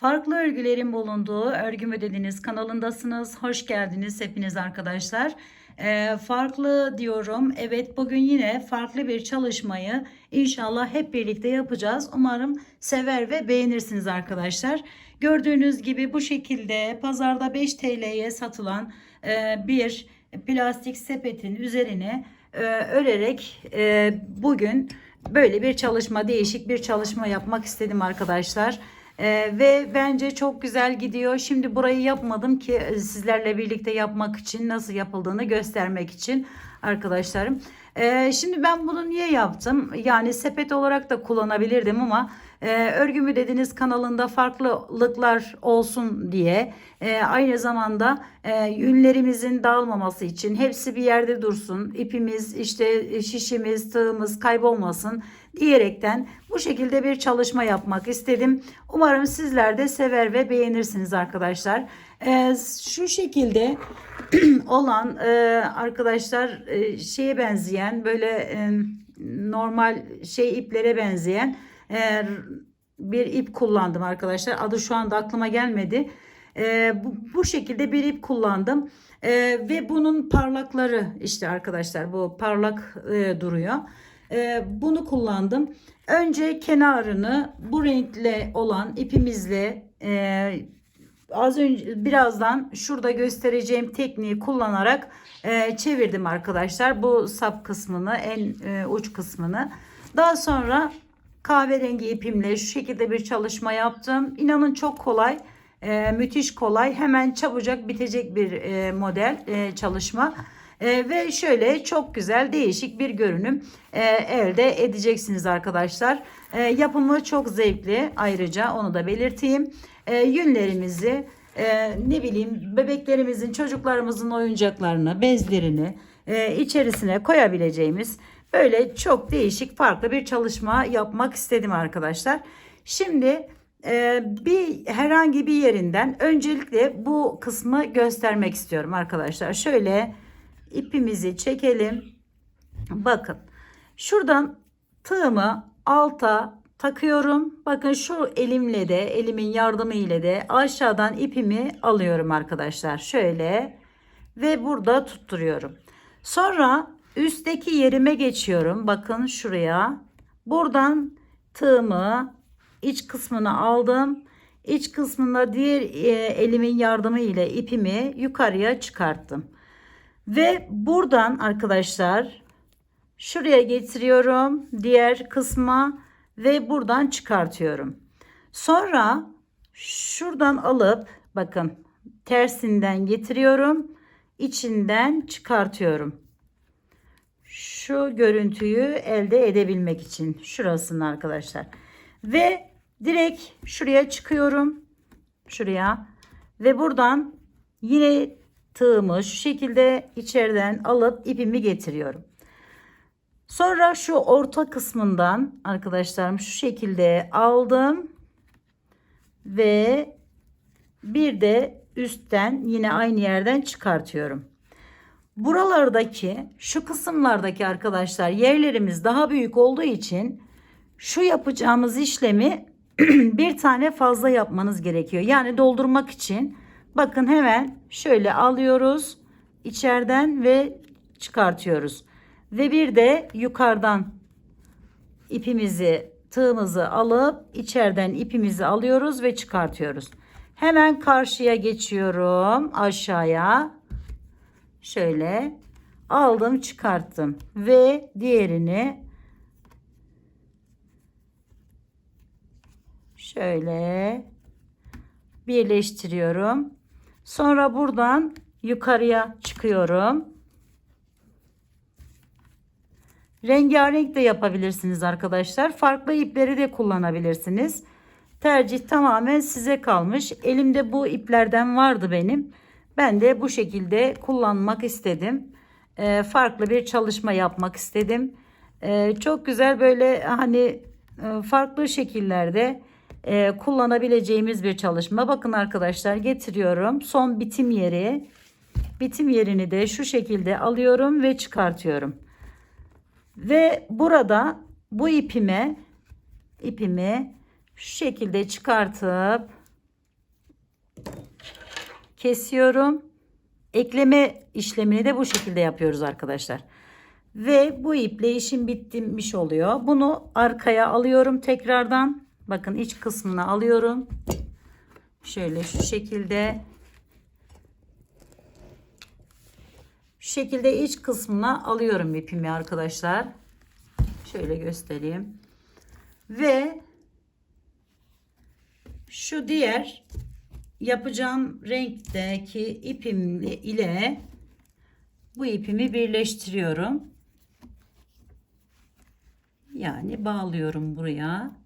Farklı örgülerin bulunduğu Örgü mü dediniz kanalındasınız. Hoş geldiniz hepiniz arkadaşlar. Ee, farklı diyorum. Evet bugün yine farklı bir çalışmayı inşallah hep birlikte yapacağız. Umarım sever ve beğenirsiniz arkadaşlar. Gördüğünüz gibi bu şekilde pazarda 5 TL'ye satılan e, bir plastik sepetin üzerine e, örerek e, bugün böyle bir çalışma değişik bir çalışma yapmak istedim arkadaşlar. Ee, ve bence çok güzel gidiyor. Şimdi burayı yapmadım ki e, sizlerle birlikte yapmak için nasıl yapıldığını göstermek için arkadaşlarım. Ee, şimdi ben bunu niye yaptım? Yani sepet olarak da kullanabilirdim ama e, örgü mü dediniz kanalında farklılıklar olsun diye e, aynı zamanda e, yünlerimizin dağılmaması için hepsi bir yerde dursun. ipimiz işte şişimiz tığımız kaybolmasın diyerekten bu şekilde bir çalışma yapmak istedim. Umarım sizler de sever ve beğenirsiniz arkadaşlar. E, şu şekilde olan e, arkadaşlar e, şeye benzeyen böyle e, normal şey iplere benzeyen e, bir ip kullandım arkadaşlar. Adı şu anda aklıma gelmedi. E, bu, bu şekilde bir ip kullandım. E, ve bunun parlakları işte arkadaşlar bu parlak e, duruyor. E, bunu kullandım. Önce kenarını bu renkle olan ipimizle e, az önce birazdan şurada göstereceğim tekniği kullanarak e, çevirdim arkadaşlar. Bu sap kısmını en e, uç kısmını. Daha sonra kahverengi ipimle şu şekilde bir çalışma yaptım. İnanın çok kolay. E, müthiş kolay. Hemen çabucak bitecek bir e, model e, çalışma. E, ve şöyle çok güzel değişik bir görünüm e, elde edeceksiniz arkadaşlar. E, yapımı çok zevkli ayrıca onu da belirteyim. E, yünlerimizi e, ne bileyim bebeklerimizin çocuklarımızın oyuncaklarını bezlerini e, içerisine koyabileceğimiz böyle çok değişik farklı bir çalışma yapmak istedim arkadaşlar. Şimdi e, bir herhangi bir yerinden öncelikle bu kısmı göstermek istiyorum arkadaşlar. Şöyle ipimizi çekelim. Bakın şuradan tığımı alta takıyorum. Bakın şu elimle de elimin yardımı ile de aşağıdan ipimi alıyorum arkadaşlar. Şöyle ve burada tutturuyorum. Sonra üstteki yerime geçiyorum. Bakın şuraya. Buradan tığımı iç kısmını aldım. İç kısmında diğer e, elimin yardımı ile ipimi yukarıya çıkarttım. Ve buradan arkadaşlar şuraya getiriyorum diğer kısma ve buradan çıkartıyorum. Sonra şuradan alıp bakın tersinden getiriyorum. içinden çıkartıyorum. Şu görüntüyü elde edebilmek için şurasını arkadaşlar. Ve direkt şuraya çıkıyorum. Şuraya ve buradan yine tığımı şu şekilde içeriden alıp ipimi getiriyorum. Sonra şu orta kısmından arkadaşlarım şu şekilde aldım ve bir de üstten yine aynı yerden çıkartıyorum. Buralardaki şu kısımlardaki arkadaşlar yerlerimiz daha büyük olduğu için şu yapacağımız işlemi bir tane fazla yapmanız gerekiyor. Yani doldurmak için bakın hemen şöyle alıyoruz içeriden ve çıkartıyoruz. Ve bir de yukarıdan ipimizi tığımızı alıp içeriden ipimizi alıyoruz ve çıkartıyoruz. Hemen karşıya geçiyorum aşağıya. Şöyle aldım çıkarttım ve diğerini şöyle birleştiriyorum. Sonra buradan yukarıya çıkıyorum. Rengarenk de yapabilirsiniz arkadaşlar. Farklı ipleri de kullanabilirsiniz. Tercih tamamen size kalmış. Elimde bu iplerden vardı benim. Ben de bu şekilde kullanmak istedim. Ee, farklı bir çalışma yapmak istedim. Ee, çok güzel böyle hani e, farklı şekillerde e, kullanabileceğimiz bir çalışma. Bakın arkadaşlar getiriyorum. Son bitim yeri. Bitim yerini de şu şekilde alıyorum ve çıkartıyorum. Ve burada bu ipime ipimi şu şekilde çıkartıp kesiyorum. Ekleme işlemini de bu şekilde yapıyoruz arkadaşlar. Ve bu iple işim bitmiş oluyor. Bunu arkaya alıyorum tekrardan. Bakın iç kısmına alıyorum. Şöyle şu şekilde. Şu şekilde iç kısmına alıyorum ipimi arkadaşlar. Şöyle göstereyim. Ve şu diğer yapacağım renkteki ipim ile bu ipimi birleştiriyorum. Yani bağlıyorum buraya.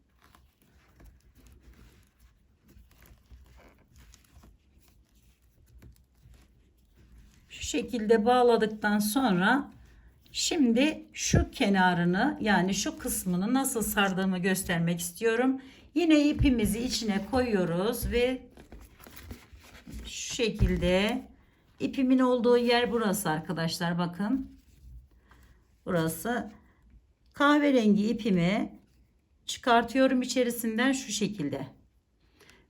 Şu şekilde bağladıktan sonra şimdi şu kenarını yani şu kısmını nasıl sardığımı göstermek istiyorum. Yine ipimizi içine koyuyoruz ve şu şekilde ipimin olduğu yer burası arkadaşlar bakın. Burası kahverengi ipimi çıkartıyorum içerisinden şu şekilde.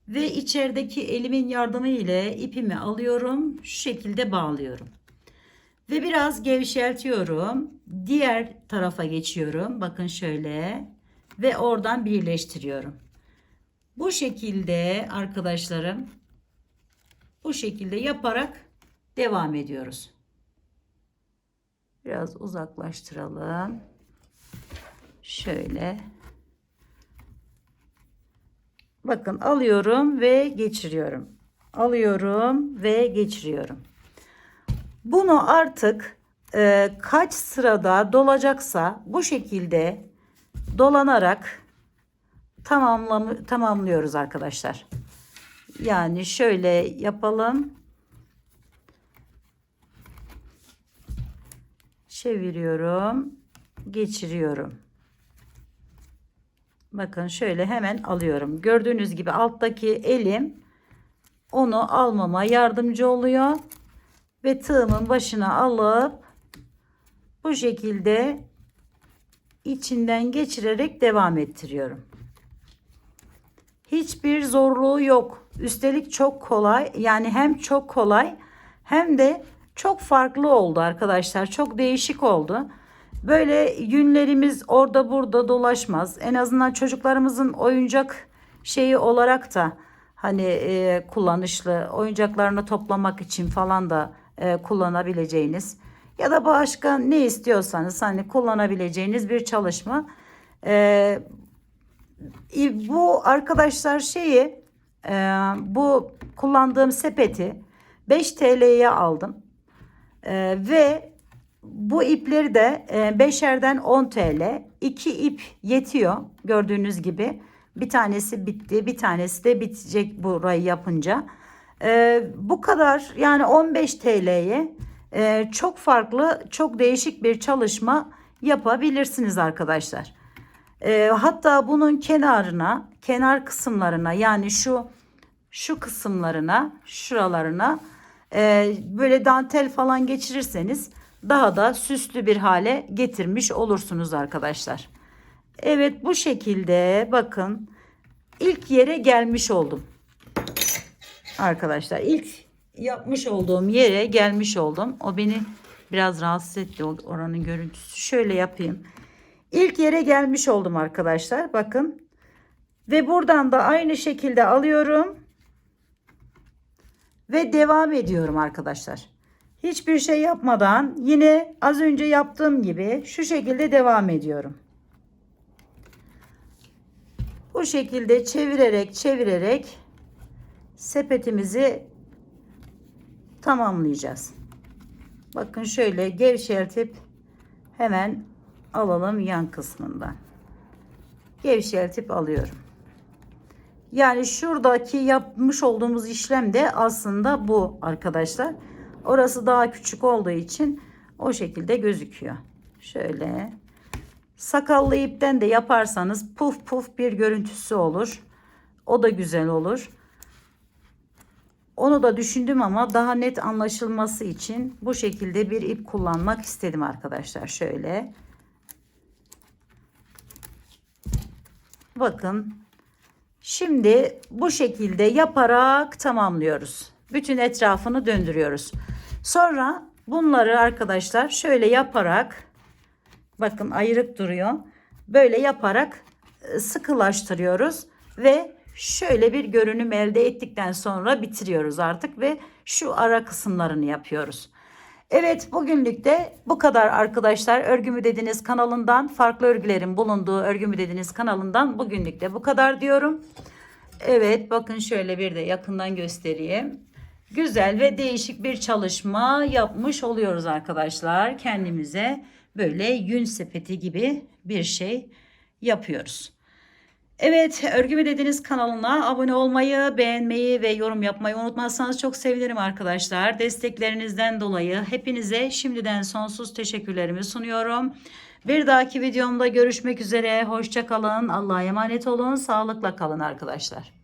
Ve içerideki elimin yardımı ile ipimi alıyorum. Şu şekilde bağlıyorum. Ve biraz gevşeltiyorum. Diğer tarafa geçiyorum. Bakın şöyle. Ve oradan birleştiriyorum. Bu şekilde arkadaşlarım bu şekilde yaparak devam ediyoruz. Biraz uzaklaştıralım. Şöyle. Bakın alıyorum ve geçiriyorum. Alıyorum ve geçiriyorum. Bunu artık e, kaç sırada dolacaksa bu şekilde dolanarak tamamlam tamamlıyoruz arkadaşlar. Yani şöyle yapalım. Çeviriyorum. Geçiriyorum. Bakın şöyle hemen alıyorum. Gördüğünüz gibi alttaki elim onu almama yardımcı oluyor. Ve tığımın başına alıp bu şekilde içinden geçirerek devam ettiriyorum. Hiçbir zorluğu yok. Üstelik çok kolay. Yani hem çok kolay hem de çok farklı oldu arkadaşlar. Çok değişik oldu. Böyle günlerimiz orada burada dolaşmaz. En azından çocuklarımızın oyuncak şeyi olarak da hani e, kullanışlı oyuncaklarını toplamak için falan da e, kullanabileceğiniz ya da başka ne istiyorsanız hani kullanabileceğiniz bir çalışma. E, bu arkadaşlar şeyi e, bu kullandığım sepeti 5 TL'ye aldım. E, ve bu ipleri de e, beşerden 10 TL. 2 ip yetiyor gördüğünüz gibi. Bir tanesi bitti, bir tanesi de bitecek burayı yapınca. E, bu kadar yani 15 TL'ye e, çok farklı, çok değişik bir çalışma yapabilirsiniz arkadaşlar. E, hatta bunun kenarına, kenar kısımlarına yani şu şu kısımlarına, şuralarına e, böyle dantel falan geçirirseniz daha da süslü bir hale getirmiş olursunuz arkadaşlar. Evet bu şekilde bakın ilk yere gelmiş oldum. Arkadaşlar ilk yapmış olduğum yere gelmiş oldum. O beni biraz rahatsız etti oranın görüntüsü. Şöyle yapayım. İlk yere gelmiş oldum arkadaşlar. Bakın. Ve buradan da aynı şekilde alıyorum. Ve devam ediyorum arkadaşlar. Hiçbir şey yapmadan yine az önce yaptığım gibi şu şekilde devam ediyorum. Bu şekilde çevirerek çevirerek sepetimizi tamamlayacağız. Bakın şöyle gevşeltip hemen alalım yan kısmından. Gevşeltip alıyorum. Yani şuradaki yapmış olduğumuz işlem de aslında bu arkadaşlar. Orası daha küçük olduğu için o şekilde gözüküyor. Şöyle sakallı ipten de yaparsanız puf puf bir görüntüsü olur. O da güzel olur. Onu da düşündüm ama daha net anlaşılması için bu şekilde bir ip kullanmak istedim arkadaşlar. Şöyle. Bakın. Şimdi bu şekilde yaparak tamamlıyoruz. bütün etrafını döndürüyoruz. Sonra bunları arkadaşlar şöyle yaparak bakın ayrık duruyor. Böyle yaparak e, sıkılaştırıyoruz ve şöyle bir görünüm elde ettikten sonra bitiriyoruz artık ve şu ara kısımlarını yapıyoruz. Evet bugünlük de bu kadar arkadaşlar. Örgümü dediniz kanalından farklı örgülerin bulunduğu örgümü dediniz kanalından bugünlük de bu kadar diyorum. Evet bakın şöyle bir de yakından göstereyim. Güzel ve değişik bir çalışma yapmış oluyoruz arkadaşlar. Kendimize böyle yün sepeti gibi bir şey yapıyoruz. Evet, Örgümü Dediniz kanalına abone olmayı, beğenmeyi ve yorum yapmayı unutmazsanız çok sevinirim arkadaşlar. Desteklerinizden dolayı hepinize şimdiden sonsuz teşekkürlerimi sunuyorum. Bir dahaki videomda görüşmek üzere. Hoşça kalın. Allah'a emanet olun. Sağlıkla kalın arkadaşlar.